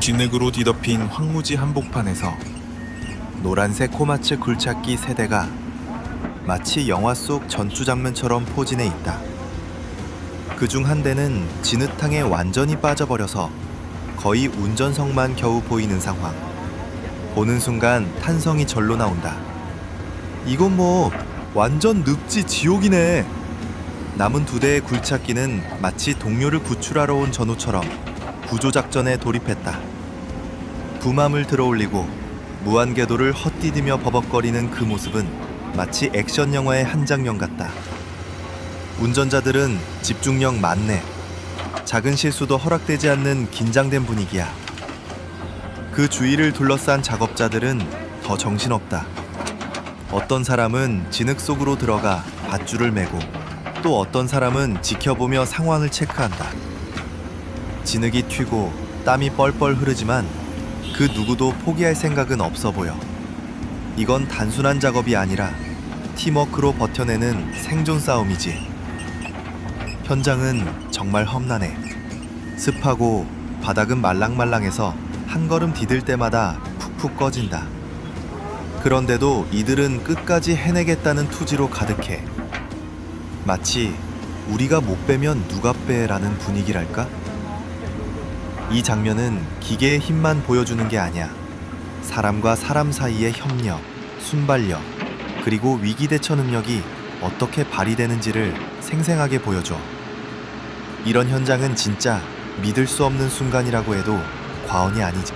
진흙으로 뒤덮인 황무지 한복판에서 노란색 코마츠 굴착기 세 대가 마치 영화 속 전투 장면처럼 포진해 있다. 그 중 한 대는 진흙탕에 완전히 빠져버려서 거의 운전석만 겨우 보이는 상황. 보는 순간 탄성이 절로 나온다. 이건 뭐 완전 늪지 지옥이네. 남은 두 대의 굴착기는 마치 동료를 구출하러 온 전우처럼 구조작전에 돌입했다. 부맘을 들어올리고 무한궤도를 헛디디며 버벅거리는 그 모습은 마치 액션 영화의 한 장면 같다. 운전자들은 집중력 만렙, 작은 실수도 허락되지 않는 긴장된 분위기야. 그 주위를 둘러싼 작업자들은 더 정신없다. 어떤 사람은 진흙 속으로 들어가 밧줄을 메고 또 어떤 사람은 지켜보며 상황을 체크한다. 진흙이 튀고 땀이 뻘뻘 흐르지만 그 누구도 포기할 생각은 없어 보여. 이건 단순한 작업이 아니라 팀워크로 버텨내는 생존 싸움이지. 현장은 정말 험난해. 습하고 바닥은 말랑말랑해서 한 걸음 디딜 때마다 푹푹 꺼진다. 그런데도 이들은 끝까지 해내겠다는 투지로 가득해. 마치 우리가 못 빼면 누가 빼라는 분위기랄까? 이 장면은 기계의 힘만 보여주는 게 아니야. 사람과 사람 사이의 협력, 순발력, 그리고 위기 대처 능력이 어떻게 발휘되는지를 생생하게 보여줘. 이런 현장은 진짜 믿을 수 없는 순간이라고 해도 과언이 아니지.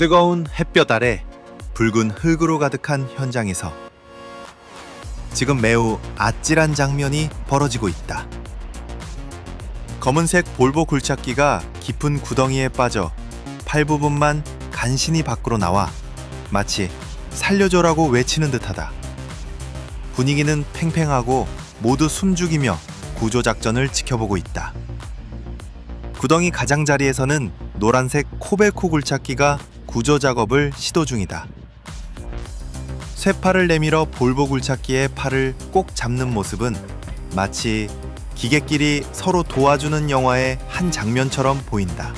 뜨거운 햇볕 아래 붉은 흙으로 가득한 현장에서 지금 매우 아찔한 장면이 벌어지고 있다. 검은색 볼보 굴착기가 깊은 구덩이에 빠져 팔 부분만 간신히 밖으로 나와 마치 살려줘라고 외치는 듯하다. 분위기는 팽팽하고 모두 숨죽이며 구조 작전을 지켜보고 있다. 구덩이 가장자리에서는 노란색 코베코 굴착기가 구조 작업을 시도 중이다. 쇠팔을 내밀어 볼보 굴착기의 팔을 꼭 잡는 모습은 마치 기계끼리 서로 도와주는 영화의 한 장면처럼 보인다.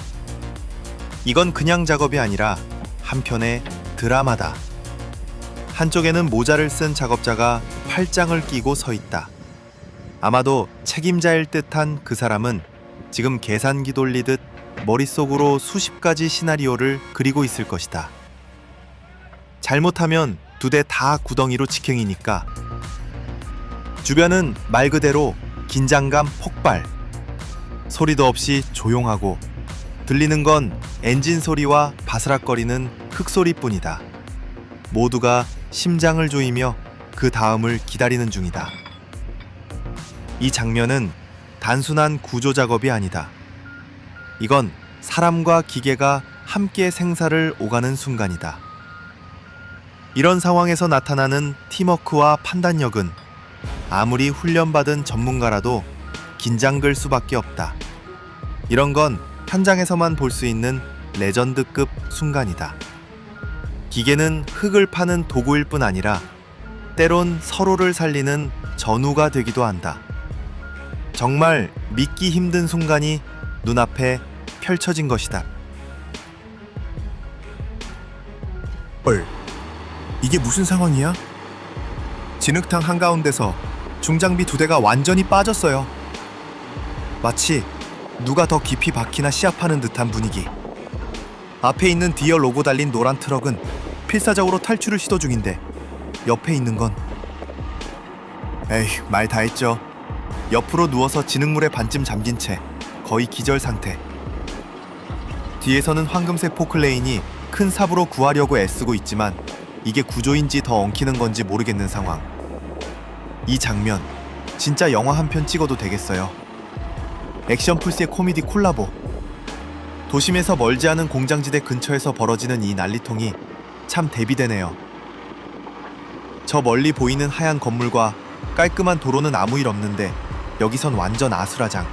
이건 그냥 작업이 아니라 한편의 드라마다. 한쪽에는 모자를 쓴 작업자가 팔짱을 끼고 서 있다. 아마도 책임자일 듯한 그 사람은 지금 계산기 돌리듯 머릿속으로 수십 가지 시나리오를 그리고 있을 것이다. 잘못하면 두 대 다 구덩이로 직행이니까. 주변은 말 그대로 긴장감 폭발. 소리도 없이 조용하고 들리는 건 엔진 소리와 바스락거리는 흙 소리뿐이다. 모두가 심장을 조이며 그 다음을 기다리는 중이다. 이 장면은 단순한 구조 작업이 아니다. 이건 사람과 기계가 함께 생사를 오가는 순간이다. 이런 상황에서 나타나는 팀워크와 판단력은 아무리 훈련받은 전문가라도 긴장될 수밖에 없다. 이런 건 현장에서만 볼 수 있는 레전드급 순간이다. 기계는 흙을 파는 도구일 뿐 아니라 때론 서로를 살리는 전우가 되기도 한다. 정말 믿기 힘든 순간이 눈앞에 펼쳐진 것이다. 헐, 이게 무슨 상황이야? 진흙탕 한가운데서 중장비 두 대가 완전히 빠졌어요. 마치 누가 더 깊이 박히나 시합하는 듯한 분위기. 앞에 있는 디어 로고 달린 노란 트럭은 필사적으로 탈출을 시도 중인데 옆에 있는 건 에이 말 다 했죠. 옆으로 누워서 진흙물에 반쯤 잠긴 채 거의 기절 상태. 뒤에서는 황금색 포클레인이 큰 삽으로 구하려고 애쓰고 있지만 이게 구조인지 더 엉키는 건지 모르겠는 상황. 이 장면 진짜 영화 한 편 찍어도 되겠어요. 액션 플스의 코미디 콜라보. 도심에서 멀지 않은 공장지대 근처에서 벌어지는 이 난리통이 참 대비되네요. 저 멀리 보이는 하얀 건물과 깔끔한 도로는 아무 일 없는데 여기선 완전 아수라장.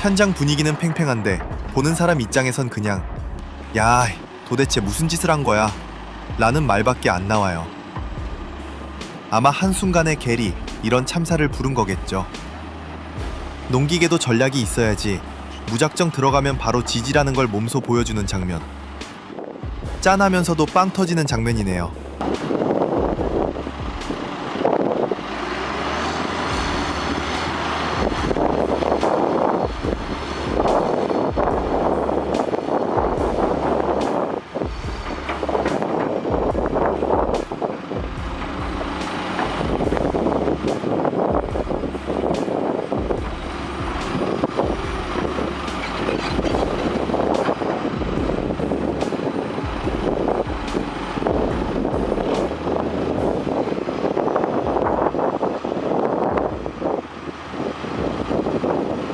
현장 분위기는 팽팽한데 보는 사람 입장에선 그냥 야 도대체 무슨 짓을 한 거야 라는 말밖에 안 나와요. 아마 한순간의 계리 이런 참사를 부른 거겠죠. 농기계도 전략이 있어야지 무작정 들어가면 바로 지지라는 걸 몸소 보여주는 장면. 짠하면서도 빵 터지는 장면이네요.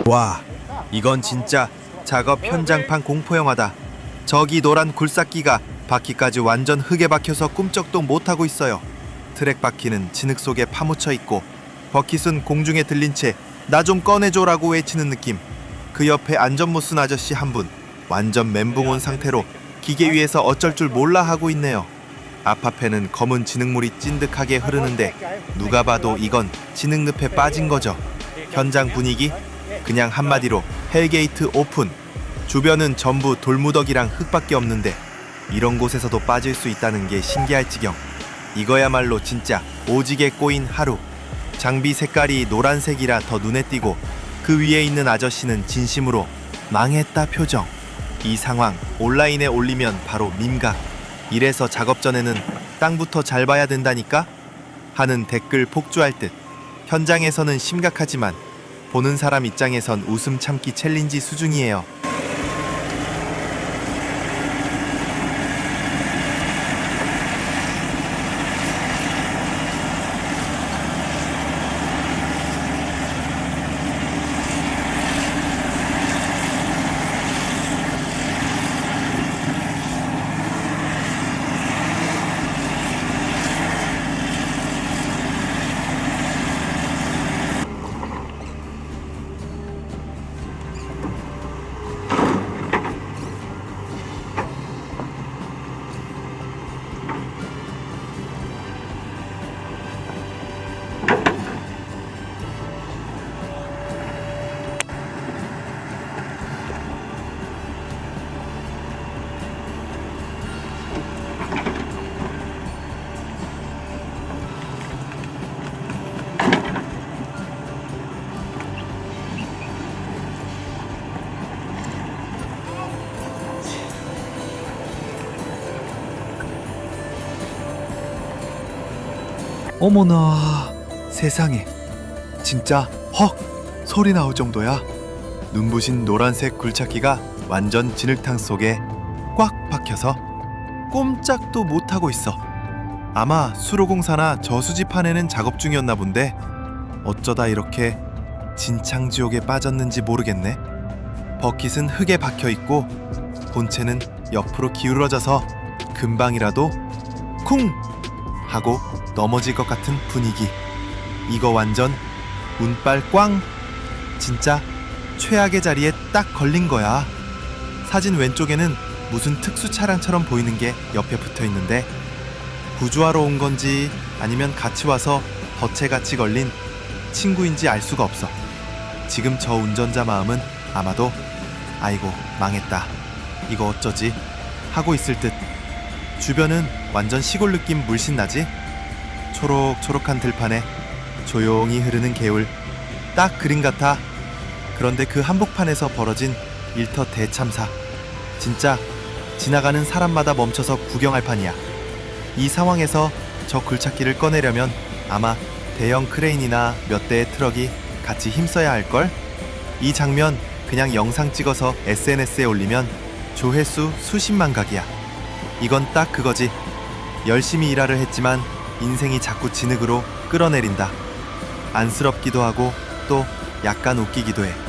와, 이건 진짜 작업 현장판 공포 영화다. 저기 노란 굴삭기가 바퀴까지 완전 흙에 박혀서 꿈쩍도 못 하고 있어요. 트랙 바퀴는 진흙 속에 파묻혀 있고 버킷은 공중에 들린 채 나 좀 꺼내줘라고 외치는 느낌. 그 옆에 안전모 쓴 아저씨 한 분 완전 멘붕 온 상태로 기계 위에서 어쩔 줄 몰라 하고 있네요. 앞앞에는 검은 진흙물이 찐득하게 흐르는데 누가 봐도 이건 진흙 늪에 빠진 거죠. 현장 분위기 그냥 한마디로 헬게이트 오픈. 주변은 전부 돌무더기랑 흙밖에 없는데 이런 곳에서도 빠질 수 있다는 게 신기할 지경. 이거야말로 진짜 오지게 꼬인 하루. 장비 색깔이 노란색이라 더 눈에 띄고 그 위에 있는 아저씨는 진심으로 망했다 표정. 이 상황 온라인에 올리면 바로 민각. 이래서 작업 전에는 땅부터 잘 봐야 된다니까? 하는 댓글 폭주할 듯. 현장에서는 심각하지만 보는 사람 입장에선 웃음 참기 챌린지 수준이에요. 어머나 세상에. 진짜 헉 소리 나올 정도야. 눈부신 노란색 굴착기가 완전 진흙탕 속에 꽉 박혀서 꼼짝도 못하고 있어. 아마 수로공사나 저수지판에는 작업 중이었나 본데 어쩌다 이렇게 진창지옥에 빠졌는지 모르겠네. 버킷은 흙에 박혀 있고 본체는 옆으로 기울어져서 금방이라도 쿵 하고 넘어질 것 같은 분위기. 이거 완전 운빨 꽝! 진짜 최악의 자리에 딱 걸린 거야. 사진 왼쪽에는 무슨 특수 차량처럼 보이는 게 옆에 붙어 있는데 구조하러 온 건지 아니면 같이 와서 덫에 같이 걸린 친구인지 알 수가 없어. 지금 저 운전자 마음은 아마도 아이고 망했다. 이거 어쩌지? 하고 있을 듯. 주변은 완전 시골 느낌 물씬 나지? 초록초록한 들판에 조용히 흐르는 개울. 딱 그림 같아. 그런데 그 한복판에서 벌어진 일터 대참사. 진짜 지나가는 사람마다 멈춰서 구경할 판이야. 이 상황에서 저 굴착기를 꺼내려면 아마 대형 크레인이나 몇 대의 트럭이 같이 힘써야 할걸? 이 장면 그냥 영상 찍어서 SNS에 올리면 조회수 수십만 각이야. 이건 딱 그거지. 열심히 일하려 했지만 인생이 자꾸 진흙으로 끌어내린다. 안쓰럽기도 하고 또 약간 웃기기도 해.